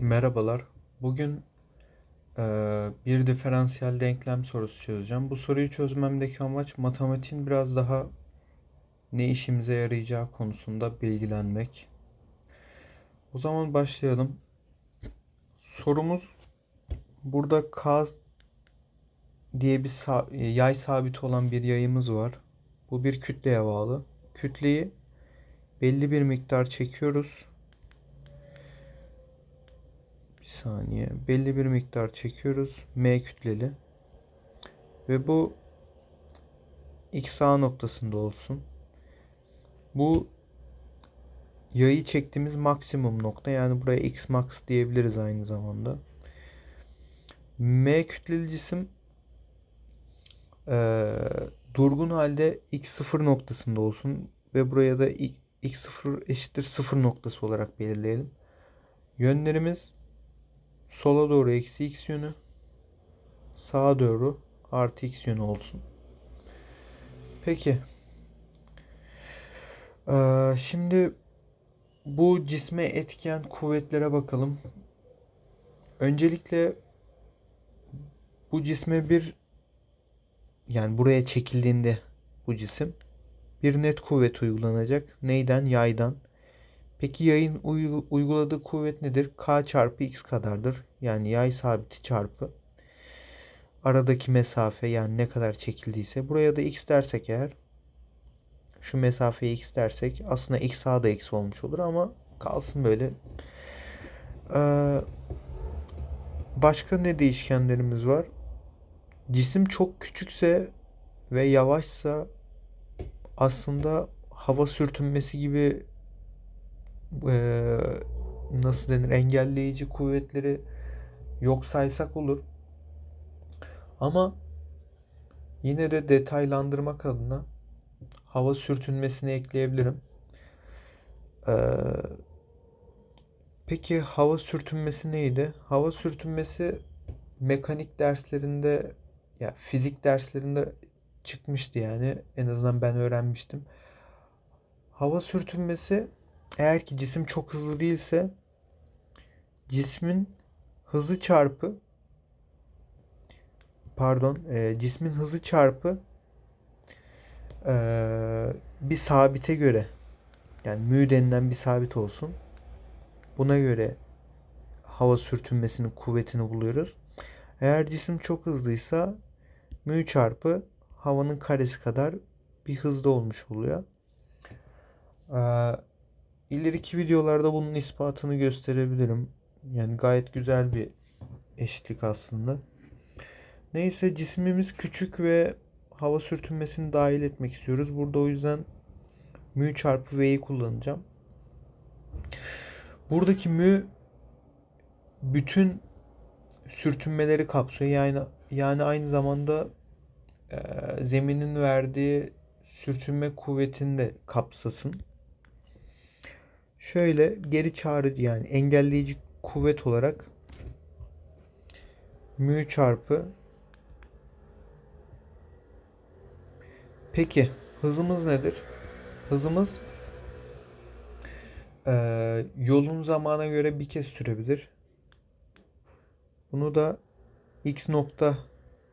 Merhabalar. Bugün eee, bir diferansiyel denklem sorusu çözeceğim. Bu soruyu çözmemdeki amaç matematiğin biraz daha ne işimize yarayacağı konusunda bilgilenmek. O zaman başlayalım. Sorumuz burada k diye bir sa- yay sabiti olan bir yayımız var. Bu bir kütleye bağlı. Kütleyi belli bir miktar çekiyoruz. Bir saniye. Belli bir miktar çekiyoruz. M kütleli. Ve bu X A noktasında olsun. Bu yayı çektiğimiz maksimum nokta. Yani buraya X max diyebiliriz aynı zamanda. M kütleli cisim eee, durgun halde X0 noktasında olsun. Ve buraya da i- X0 eşittir 0 noktası olarak belirleyelim. Yönlerimiz sola doğru eksi x yönü, sağa doğru artı x yönü olsun. Peki. Ee, şimdi bu cisme etken kuvvetlere bakalım. Öncelikle bu cisme bir yani buraya çekildiğinde bu cisim bir net kuvvet uygulanacak. Neyden? Yaydan. Peki yayın uygu- uyguladığı kuvvet nedir? K çarpı x kadardır. Yani yay sabiti çarpı aradaki mesafe yani ne kadar çekildiyse. Buraya da x dersek eğer şu mesafeye x dersek aslında x sağda x olmuş olur ama kalsın böyle. Ee, başka ne değişkenlerimiz var? Cisim çok küçükse ve yavaşsa aslında hava sürtünmesi gibi eee, nasıl denir engelleyici kuvvetleri yok saysak olur. Ama yine de detaylandırmak adına hava sürtünmesini ekleyebilirim. Eee, peki hava sürtünmesi neydi? Hava sürtünmesi mekanik derslerinde ya fizik derslerinde çıkmıştı yani. En azından ben öğrenmiştim. Hava sürtünmesi eğer ki cisim çok hızlı değilse cismin hızı çarpı pardon e, cismin hızı çarpı e, bir sabite göre yani mü denilen bir sabit olsun. Buna göre hava sürtünmesinin kuvvetini buluyoruz. Eğer cisim çok hızlıysa mü çarpı havanın karesi kadar bir hızda olmuş oluyor. Ee, ileriki videolarda bunun ispatını gösterebilirim. Yani gayet güzel bir eşitlik aslında. Neyse cismimiz küçük ve hava sürtünmesini dahil etmek istiyoruz. Burada o yüzden mü çarpı v'yi kullanacağım. Buradaki mü bütün sürtünmeleri kapsıyor. Yani yani aynı zamanda e, zeminin verdiği sürtünme kuvvetini de kapsasın. Şöyle geri çağrıcı yani engelleyici kuvvet olarak mü çarpı Peki hızımız nedir? Hızımız e, yolun zamana göre bir kez sürebilir. Bunu da x nokta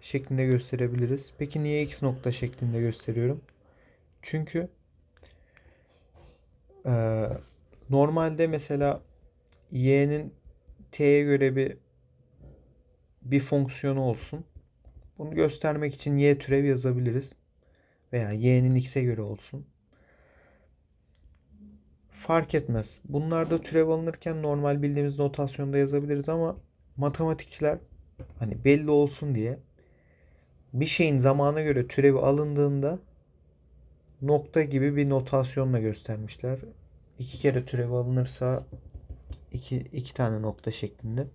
şeklinde gösterebiliriz. Peki niye x nokta şeklinde gösteriyorum? Çünkü e, normalde mesela y'nin t'ye göre bir bir fonksiyonu olsun. Bunu göstermek için y türev yazabiliriz. Veya y'nin x'e göre olsun. Fark etmez. Bunlar da türev alınırken normal bildiğimiz notasyonda yazabiliriz ama matematikçiler hani belli olsun diye bir şeyin zamana göre türevi alındığında nokta gibi bir notasyonla göstermişler. İki kere türev alınırsa iki, iki tane nokta şeklinde.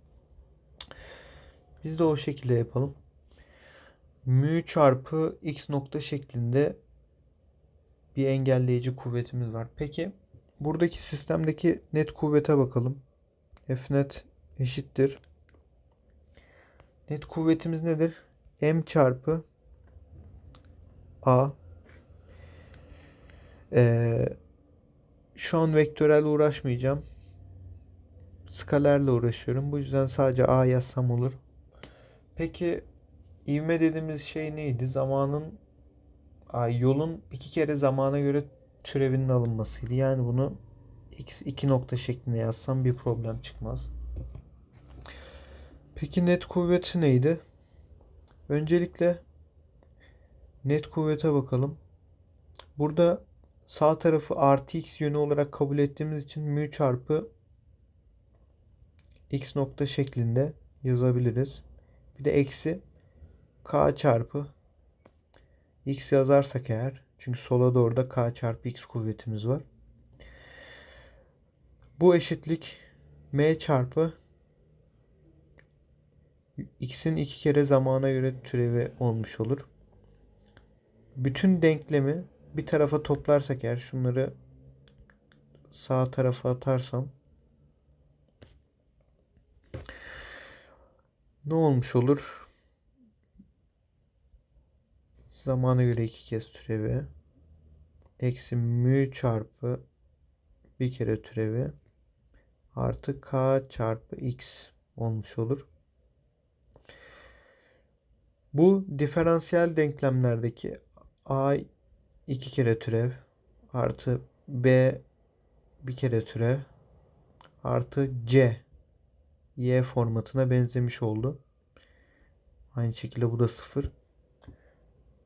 Biz de o şekilde yapalım. Mü çarpı x nokta şeklinde bir engelleyici kuvvetimiz var. Peki buradaki sistemdeki net kuvvete bakalım. F net eşittir. Net kuvvetimiz nedir? M çarpı A. Ee, şu an vektörel uğraşmayacağım. skalerle uğraşıyorum. Bu yüzden sadece A yazsam olur. Peki ivme dediğimiz şey neydi? Zamanın yolun iki kere zamana göre türevinin alınmasıydı. Yani bunu x iki nokta şeklinde yazsam bir problem çıkmaz. Peki net kuvveti neydi? Öncelikle net kuvvete bakalım. Burada sağ tarafı artı x yönü olarak kabul ettiğimiz için mü çarpı x nokta şeklinde yazabiliriz. Bir de eksi k çarpı x yazarsak eğer çünkü sola doğru da k çarpı x kuvvetimiz var. Bu eşitlik m çarpı x'in iki kere zamana göre türevi olmuş olur. Bütün denklemi bir tarafa toplarsak eğer şunları sağ tarafa atarsam ne olmuş olur? Zamana göre iki kez türevi eksi mü çarpı bir kere türevi artı k çarpı x olmuş olur. Bu diferansiyel denklemlerdeki a iki kere türev artı b bir kere türev artı c y formatına benzemiş oldu. Aynı şekilde bu da sıfır.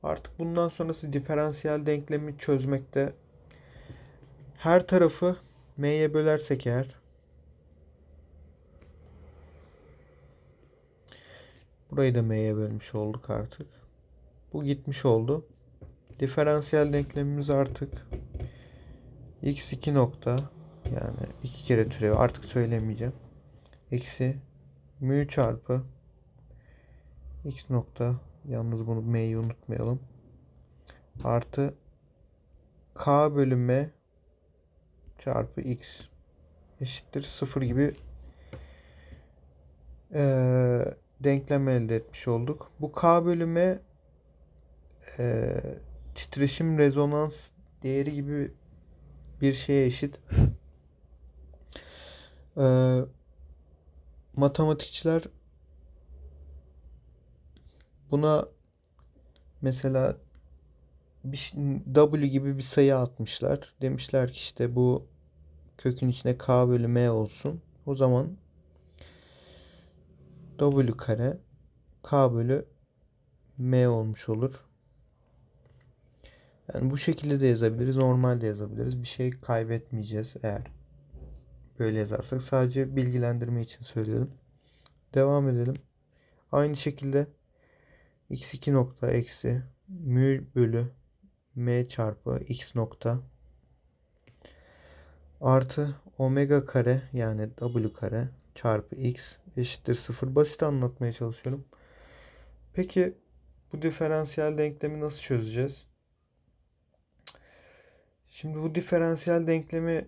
Artık bundan sonrası diferansiyel denklemi çözmekte her tarafı m'ye bölersek eğer burayı da m'ye bölmüş olduk artık. Bu gitmiş oldu. Diferansiyel denklemimiz artık x2 nokta yani iki kere türevi artık söylemeyeceğim. Eksi mü çarpı x nokta yalnız bunu m'yi unutmayalım. Artı k bölü m çarpı x eşittir 0 gibi e, denklem elde etmiş olduk. Bu k bölü m e, titreşim rezonans değeri gibi bir şeye eşit. E, matematikçiler buna mesela bir, W gibi bir sayı atmışlar. Demişler ki işte bu kökün içine K bölü M olsun. O zaman W kare K bölü M olmuş olur. Yani bu şekilde de yazabiliriz. Normal de yazabiliriz. Bir şey kaybetmeyeceğiz eğer böyle yazarsak. Sadece bilgilendirme için söylüyorum. Devam edelim. Aynı şekilde x2 nokta eksi mü bölü m çarpı x nokta artı omega kare yani w kare çarpı x eşittir 0. Basit anlatmaya çalışıyorum. Peki bu diferansiyel denklemi nasıl çözeceğiz? Şimdi bu diferansiyel denklemi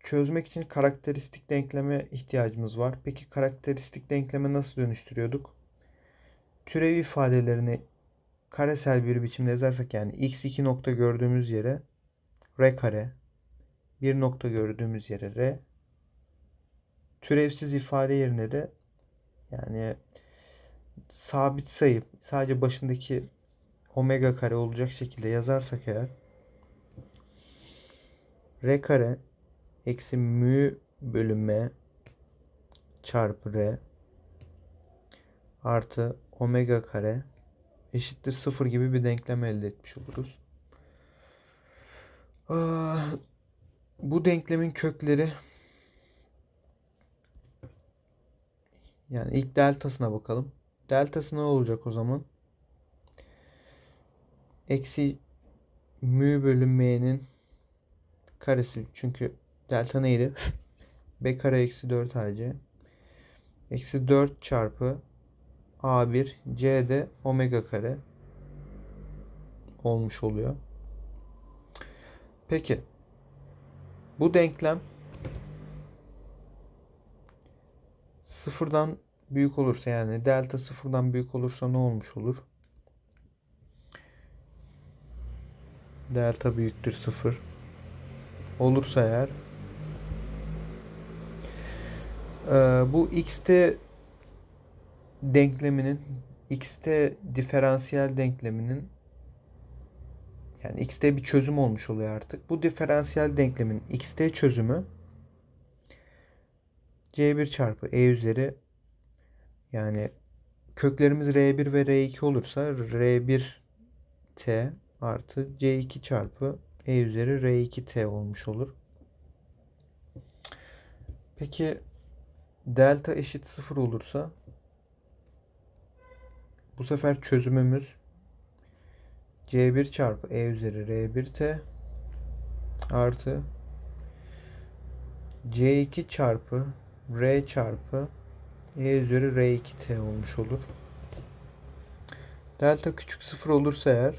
çözmek için karakteristik denkleme ihtiyacımız var. Peki karakteristik denkleme nasıl dönüştürüyorduk? Türev ifadelerini karesel bir biçimde yazarsak yani x2 nokta gördüğümüz yere r kare bir nokta gördüğümüz yere r türevsiz ifade yerine de yani sabit sayı sadece başındaki omega kare olacak şekilde yazarsak eğer r kare eksi mü bölü m çarpı r artı omega kare eşittir 0 gibi bir denklem elde etmiş oluruz. Bu denklemin kökleri yani ilk deltasına bakalım. Deltası ne olacak o zaman? Eksi mü bölü m'nin karesi. Çünkü delta neydi? b kare eksi 4 ac. Eksi 4 çarpı A1 C de omega kare olmuş oluyor. Peki bu denklem sıfırdan büyük olursa yani delta sıfırdan büyük olursa ne olmuş olur? Delta büyüktür sıfır olursa eğer Ee, bu xt denkleminin xt diferansiyel denkleminin yani xt bir çözüm olmuş oluyor artık. Bu diferansiyel denklemin xt çözümü c1 çarpı e üzeri yani köklerimiz r1 ve r2 olursa r1t artı c2 çarpı e üzeri r2t olmuş olur. Peki delta eşit 0 olursa bu sefer çözümümüz c1 çarpı e üzeri r1t artı c2 çarpı r çarpı e üzeri r2t olmuş olur. Delta küçük 0 olursa eğer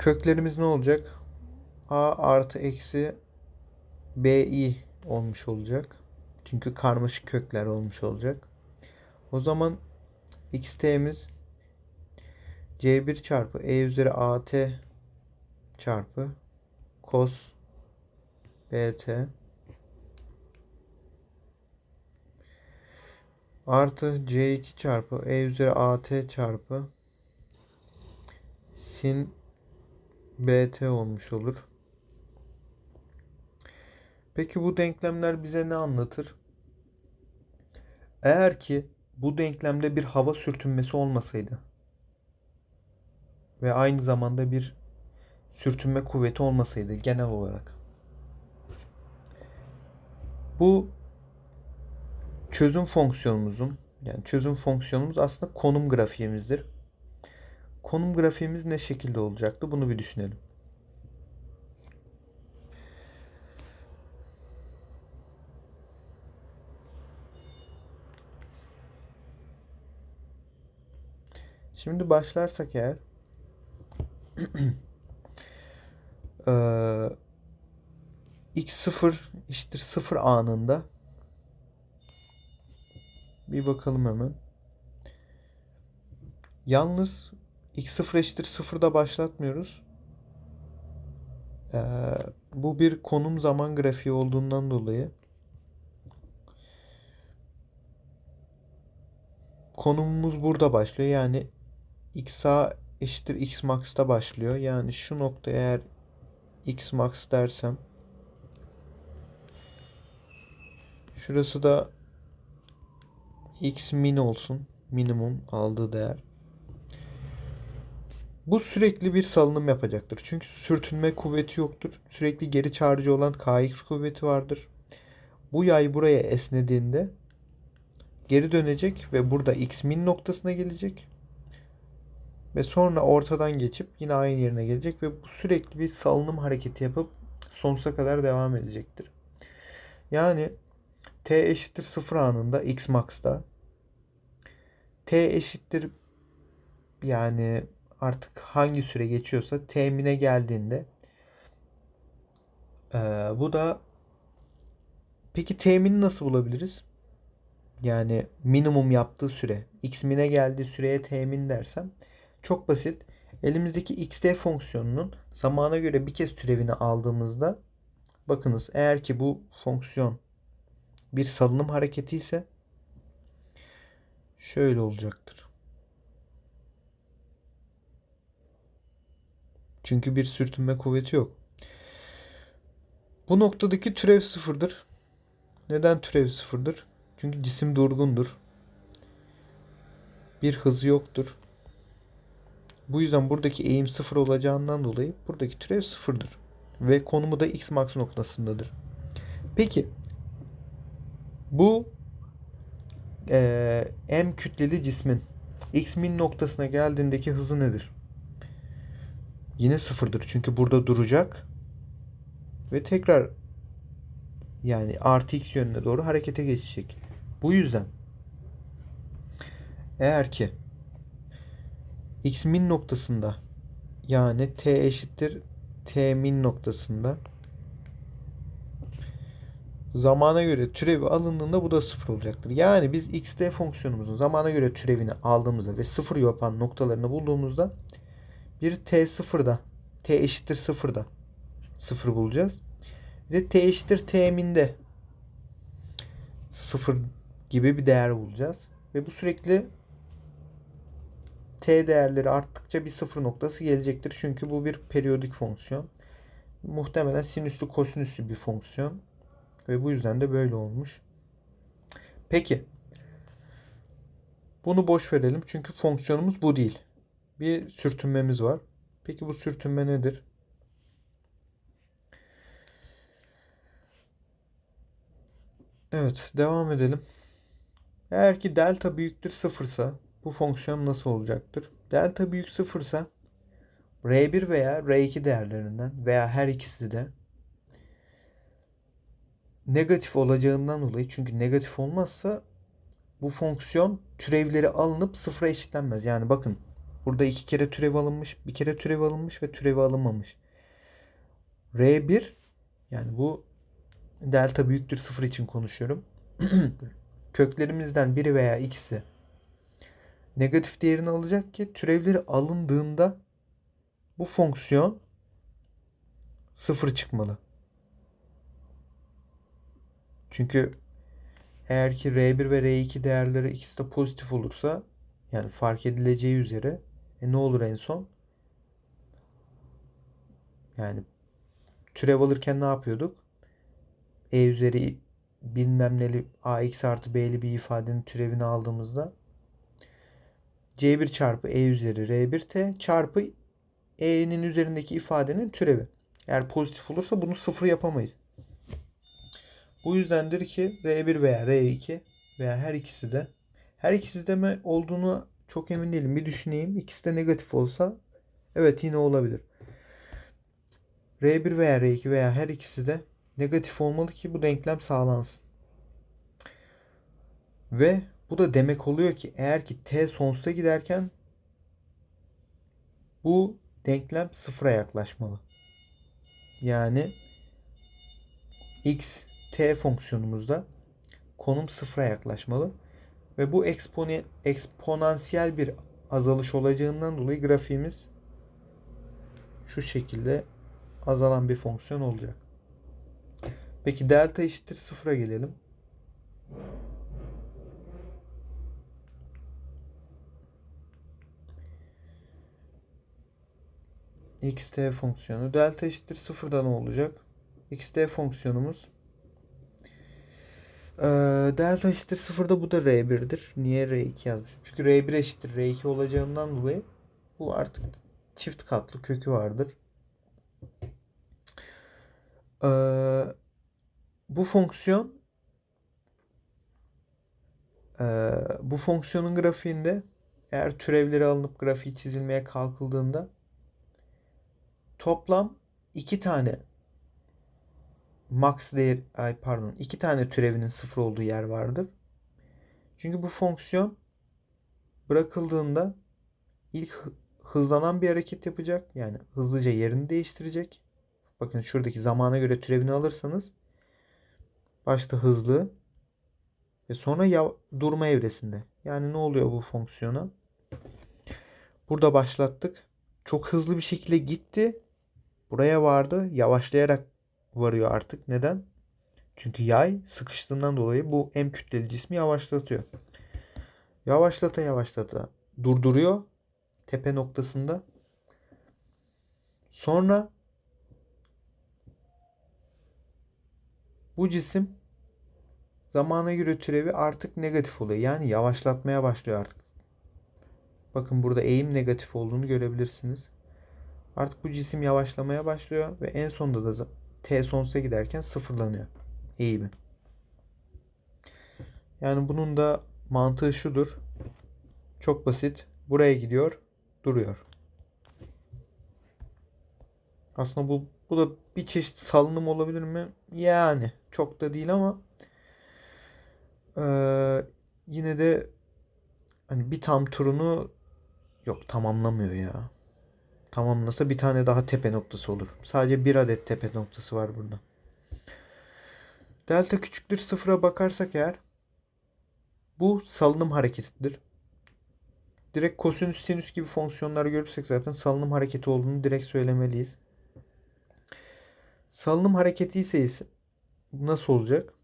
köklerimiz ne olacak? a artı eksi bi olmuş olacak. Çünkü karmaşık kökler olmuş olacak. O zaman xt'miz c1 çarpı e üzeri at çarpı cos bt artı c2 çarpı e üzeri at çarpı sin bt olmuş olur. Peki bu denklemler bize ne anlatır? Eğer ki bu denklemde bir hava sürtünmesi olmasaydı ve aynı zamanda bir sürtünme kuvveti olmasaydı genel olarak bu çözüm fonksiyonumuzun yani çözüm fonksiyonumuz aslında konum grafiğimizdir. Konum grafiğimiz ne şekilde olacaktı? Bunu bir düşünelim. Şimdi başlarsak eğer eee, x0 eşittir 0 anında bir bakalım hemen. Yalnız x0 eşittir 0'da başlatmıyoruz. Eee, bu bir konum zaman grafiği olduğundan dolayı konumumuz burada başlıyor. Yani x a eşittir x max'ta başlıyor. Yani şu nokta eğer x max dersem şurası da x min olsun. Minimum aldığı değer. Bu sürekli bir salınım yapacaktır. Çünkü sürtünme kuvveti yoktur. Sürekli geri çağrıcı olan kx kuvveti vardır. Bu yay buraya esnediğinde geri dönecek ve burada x min noktasına gelecek. Ve sonra ortadan geçip yine aynı yerine gelecek ve bu sürekli bir salınım hareketi yapıp sonsuza kadar devam edecektir. Yani t eşittir 0 anında x max'ta t eşittir yani artık hangi süre geçiyorsa temine geldiğinde ee, bu da peki temini nasıl bulabiliriz? Yani minimum yaptığı süre x mine geldiği süreye temin dersem çok basit. Elimizdeki xt fonksiyonunun zamana göre bir kez türevini aldığımızda bakınız eğer ki bu fonksiyon bir salınım hareketi ise şöyle olacaktır. Çünkü bir sürtünme kuvveti yok. Bu noktadaki türev sıfırdır. Neden türev sıfırdır? Çünkü cisim durgundur. Bir hızı yoktur. Bu yüzden buradaki eğim sıfır olacağından dolayı buradaki türev sıfırdır. Ve konumu da x max noktasındadır. Peki bu e, m kütleli cismin x min noktasına geldiğindeki hızı nedir? Yine sıfırdır. Çünkü burada duracak ve tekrar yani artı x yönüne doğru harekete geçecek. Bu yüzden eğer ki x min noktasında yani t eşittir t min noktasında zamana göre türevi alındığında bu da sıfır olacaktır. Yani biz xt fonksiyonumuzun zamana göre türevini aldığımızda ve sıfır yapan noktalarını bulduğumuzda bir t sıfırda t eşittir sıfırda sıfır bulacağız. Bir de t eşittir t minde sıfır gibi bir değer bulacağız. Ve bu sürekli t değerleri arttıkça bir sıfır noktası gelecektir. Çünkü bu bir periyodik fonksiyon. Muhtemelen sinüslü kosinüslü bir fonksiyon. Ve bu yüzden de böyle olmuş. Peki. Bunu boş verelim. Çünkü fonksiyonumuz bu değil. Bir sürtünmemiz var. Peki bu sürtünme nedir? Evet, devam edelim. Eğer ki delta büyüktür sıfırsa bu fonksiyon nasıl olacaktır? Delta büyük sıfırsa R1 veya R2 değerlerinden veya her ikisi de negatif olacağından dolayı çünkü negatif olmazsa bu fonksiyon türevleri alınıp sıfıra eşitlenmez. Yani bakın burada iki kere türev alınmış, bir kere türev alınmış ve türevi alınmamış. R1 yani bu delta büyüktür sıfır için konuşuyorum. Köklerimizden biri veya ikisi negatif değerini alacak ki türevleri alındığında bu fonksiyon sıfır çıkmalı. Çünkü eğer ki R1 ve R2 değerleri ikisi de pozitif olursa yani fark edileceği üzere e ne olur en son? Yani türev alırken ne yapıyorduk? E üzeri bilmem neli ax artı b'li bir ifadenin türevini aldığımızda c1 çarpı e üzeri r1t çarpı e'nin üzerindeki ifadenin türevi. Eğer pozitif olursa bunu sıfır yapamayız. Bu yüzdendir ki R1 veya R2 veya her ikisi de her ikisi de mi olduğunu çok emin değilim. Bir düşüneyim. İkisi de negatif olsa evet yine olabilir. R1 veya R2 veya her ikisi de negatif olmalı ki bu denklem sağlansın. Ve bu da demek oluyor ki eğer ki t sonsuza giderken bu denklem sıfıra yaklaşmalı. Yani x t fonksiyonumuzda konum sıfıra yaklaşmalı. Ve bu ekspone, eksponansiyel bir azalış olacağından dolayı grafiğimiz şu şekilde azalan bir fonksiyon olacak. Peki delta eşittir sıfıra gelelim. xt fonksiyonu delta eşittir sıfırda ne olacak? xt fonksiyonumuz ee, delta eşittir sıfırda bu da R1'dir. Niye R2 yazmışım? Çünkü R1 eşittir R2 olacağından dolayı bu artık çift katlı kökü vardır. Ee, bu fonksiyon e, bu fonksiyonun grafiğinde eğer türevleri alınıp grafiği çizilmeye kalkıldığında toplam iki tane max değer ay pardon iki tane türevinin sıfır olduğu yer vardır. Çünkü bu fonksiyon bırakıldığında ilk hızlanan bir hareket yapacak. Yani hızlıca yerini değiştirecek. Bakın şuradaki zamana göre türevini alırsanız başta hızlı ve sonra ya durma evresinde. Yani ne oluyor bu fonksiyona? Burada başlattık. Çok hızlı bir şekilde gitti. Buraya vardı. Yavaşlayarak varıyor artık. Neden? Çünkü yay sıkıştığından dolayı bu M kütleli cismi yavaşlatıyor. Yavaşlata yavaşlata durduruyor tepe noktasında. Sonra bu cisim zamana göre türevi artık negatif oluyor. Yani yavaşlatmaya başlıyor artık. Bakın burada eğim negatif olduğunu görebilirsiniz. Artık bu cisim yavaşlamaya başlıyor ve en sonunda da t sonsuza giderken sıfırlanıyor eğimi. Yani bunun da mantığı şudur. Çok basit. Buraya gidiyor, duruyor. Aslında bu bu da bir çeşit salınım olabilir mi? Yani çok da değil ama ee, yine de hani bir tam turunu yok tamamlamıyor ya tamamlasa bir tane daha tepe noktası olur. Sadece bir adet tepe noktası var burada. Delta küçüktür sıfıra bakarsak eğer bu salınım hareketidir. Direkt kosinüs sinüs gibi fonksiyonları görürsek zaten salınım hareketi olduğunu direkt söylemeliyiz. Salınım hareketi ise ise nasıl olacak?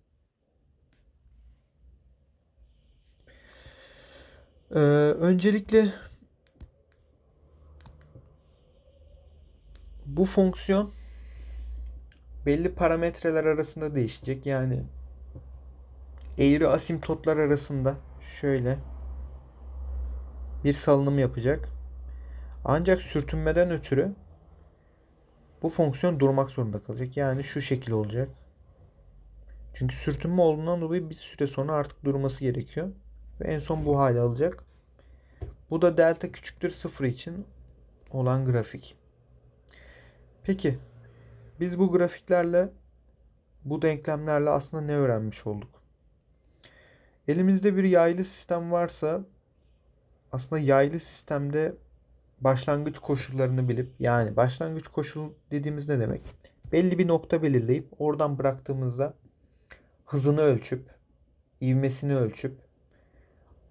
Ee, öncelikle bu fonksiyon belli parametreler arasında değişecek. Yani eğri asimptotlar arasında şöyle bir salınım yapacak. Ancak sürtünmeden ötürü bu fonksiyon durmak zorunda kalacak. Yani şu şekil olacak. Çünkü sürtünme olduğundan dolayı bir süre sonra artık durması gerekiyor. Ve en son bu hale alacak. Bu da delta küçüktür sıfır için olan grafik. Peki biz bu grafiklerle bu denklemlerle aslında ne öğrenmiş olduk? Elimizde bir yaylı sistem varsa aslında yaylı sistemde başlangıç koşullarını bilip yani başlangıç koşul dediğimiz ne demek? Belli bir nokta belirleyip oradan bıraktığımızda hızını ölçüp ivmesini ölçüp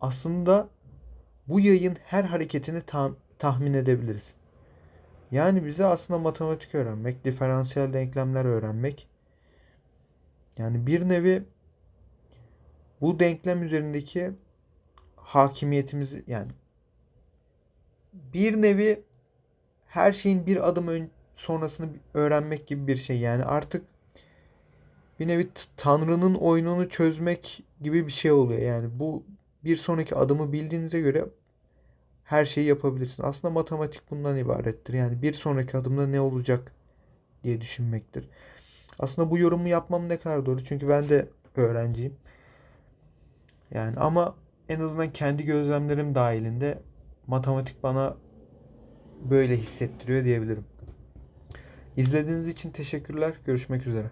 aslında bu yayın her hareketini tam, tahmin edebiliriz. Yani bize aslında matematik öğrenmek, diferansiyel denklemler öğrenmek yani bir nevi bu denklem üzerindeki hakimiyetimizi yani bir nevi her şeyin bir adım ön, sonrasını öğrenmek gibi bir şey. Yani artık bir nevi Tanrı'nın oyununu çözmek gibi bir şey oluyor. Yani bu bir sonraki adımı bildiğinize göre her şeyi yapabilirsin. Aslında matematik bundan ibarettir. Yani bir sonraki adımda ne olacak diye düşünmektir. Aslında bu yorumu yapmam ne kadar doğru. Çünkü ben de öğrenciyim. Yani ama en azından kendi gözlemlerim dahilinde matematik bana böyle hissettiriyor diyebilirim. İzlediğiniz için teşekkürler. Görüşmek üzere.